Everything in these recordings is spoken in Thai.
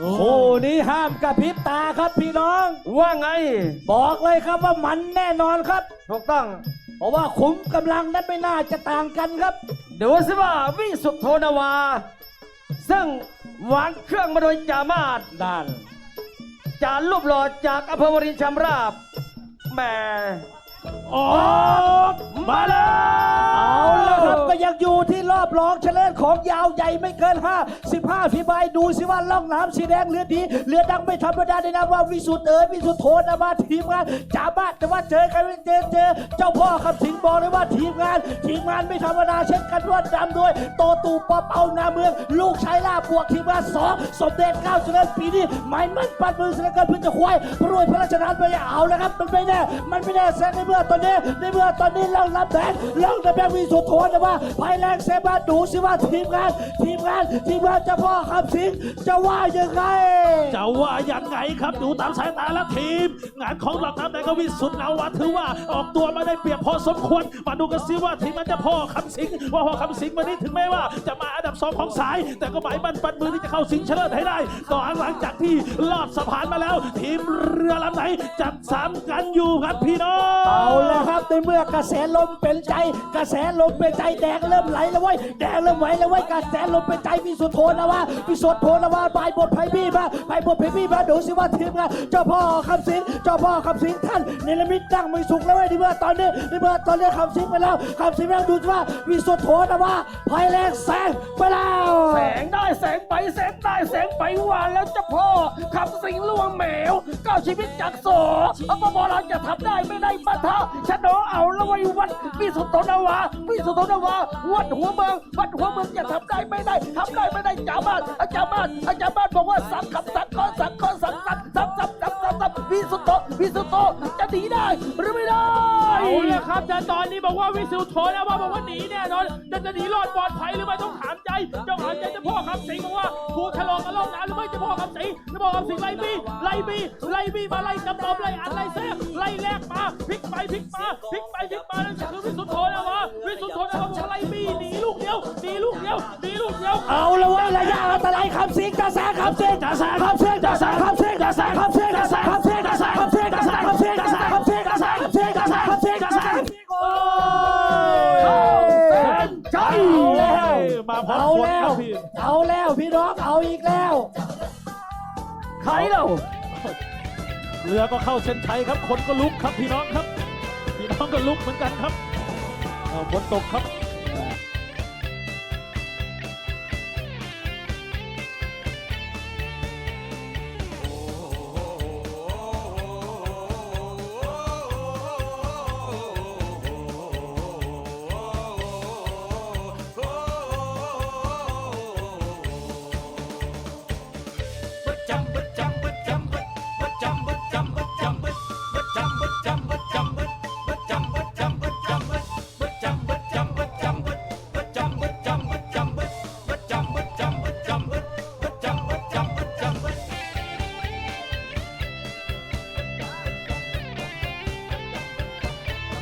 คู่นี้ห้ามกระพริบตาครับพี่น้อง ว่าไง บอกเลยครับว่ามันแน่นอนครับ ถูกต้อง เพราะว่าขุมกำลังนั้นไม่น่าจะต่างกันครับดูสิว่าวิสุทธโธนาวา ซึ่งหวานเครื่องมาโดยจามาศด้านจานรูปหล่อจากอำเภอวรินชำราบแหม่ ออกมาแล้วเอาละครับก็ยังอยู่ที่รอบรองชนะเลิศของยาวใหญ่ไม่เกิน 5 15พี่ใบายดูสิว่าล่องน้ำสีแดงเรือดีเรือดังไม่ธรรมดาเลยนะว่าวิสุทธ์เอ๋ยวิสุทธ์โทนะมาทีมงานจ่าบ้านแต่ว่าเจอกันไม่เจอเจอ เจ้าพ่อคำสิงบอกเลยว่าทีมงาน ทีมงานไม่ธรรมดาเช่นกันรวดดำด้วย โตตูปอเปานาเมือง ลูกชายล่าบวกทีมงานสองสมเด็จเก้าเจริญปีนี้หมายมั่นปัดมือสนอกันเพื่อจะควายรวยพระราชทานไปเอาแล้วครับมันไม่แน่มันไม่แน่แซงในเมื่อตอนนี้ในเมื่อตอนนี้ล่องรับแบงล่องรับแบงวิสุทธ์โทนะว่าภายแรงเซบาดูสิว่าทีมงาน ทีมงานทีมงานเจ้าพ่อคำสิงจะว่ายังไงจะว่ายังไงครับดูตามสายตาแล้วทีม งานของหลักน้ำแดงก็วิสุทธ์นาวาถือว่าออกตัวมาได้เปรียบพอสมควร มาดูกันซิว่าทีมมันจะพ่อคำสิงว่าพ่อคำสิงวันนี้ถึงแม้ว่าจะมาอันดับสองของสาย แต่ก็หมายมันปันมือที่จะเข้าสิงเชลิศให้ได้ต่อหลังจากที่ลอดสะพานมาแล้ว ทีมเรือลำไหนจัดสามกันอยู่ครับพี่น้องเอาแล้วครับในเมื่อกระแสลมเป็นใจ กระแสลมเป็นใจแดงเริ่มไหลแล้วเว้ยแดงเริ่มไหวแล้วเว้ยกระแสลมเป็นใจวิสุทธ์โทนะว่าวิสุทธ์โทนะว่าบายบทไพบี้มาบายบทไพบี้มาดูสิว่าทีมงานเจ้าพ่อคำสิงเจ้าพ่อคำสิงท่านเนรมิตตั้งไม่สุขแล้วเว้ยในเมื่อตอนนี้ในเมื่อตอนนี้คำสิงไปแล้วคำสิงไปแล้วดูสิว่าวิสุทธ์โทนะว่าภายแรงแสงไปแล้วแสงด แสงไปแสงได้แสงไปหวานแล้วจ้าพ่อคำสิงล่วงแหมวก้าวชีวิตจากโสอปปเราจะทำได้ไม่ได้ปะทะชะโนเอาแล้วไว้วัดวิสุทธโธนาวาวิสุทธโธนาวาวัดหัวเมืองวัดหัวเมืองจะทำได้ไม่ได้ทำได้ไม่ได้จ่าบ้านอาจารย์บ้านอาจารย์บ้านบอกว่าสักขับสักก้อนสักก้อนสักสักสักสักสักสักสักวิสุทธโธวิสุทธโธจะหนีได้หรือไม่ได้เอาละครับแต่ตอนนี้บอกว่าวิสุทธิ์โทนะว่าบอกว่าหนีแน่นอน จะหนีรอดปลอดภัยหรือไม่ต้องถามใจเจ้าถามใจเจ้าพ่อคำสิงบอกว่าถูกฉลองกันล่องน้ำหรือไม่เจ้าพ่อคำสิงเจ้าพ่อคำสิงไล่บี้ไล่บี้ไล่บี้มาไล่กระตอมไล่อันไล่แซ่ไล่แลกมาพลิกไปพลิกมาพลิกไปพลิกมานั่นก็คือวิสุทธโทนะว่าวิสุทธิ์โทนะว่าบอกว่าไล่บี้หนีลูกเดียวหนีลูกเดียวหนีลูกเดียวเอาละเว้ยระยะอันตรายคำสิงกระแสคำสิงกระแสคำสิงกระแสคำสิงกระแสคำสิง พบเอาคนแล้คว รับพี่เอาแล้วพี่น้องเอาอีกแล้ว ใครเราเรือก็เข้าเส้นชัยครับ คนก็ลุกครับพี่น้องครับ พี่น้องก็ลุกเหมือนกันครับเอ่อฝนตกครับ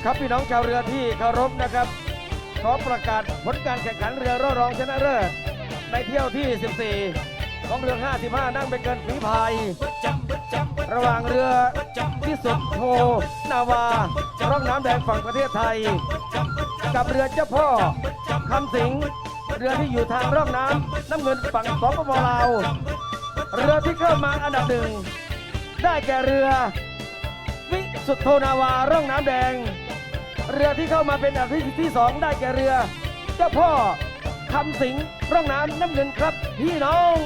ครับพี่น้องชาวเรือที่เคารพนะครับ ขอประกาศผลการแข่งขันเรือร่อรองชนะเลิศในเที่ยวที่ 14 ของเรือ 55 นั่งไปเกินฝีพาย ระหว่างเรือที่สุดโทนาวา ร่องน้ำแดงฝั่งประเทศไทย กับเรือเจ้าพ่อคำสิงเรือที่อยู่ทางร่องน้ำน้ำเงินฝั่งสปปลาว เรือที่เข้ามาอันดับหนึ่ง ได้แก่เรือ วิสุทธโธนาวา ร่องน้ำแดง เรือที่เข้ามาเป็นอันดับที่ที่สองได้แก่เรือ เจ้าพ่อคำสิงร่องน้ำน้ำเงินครับพี่น้อง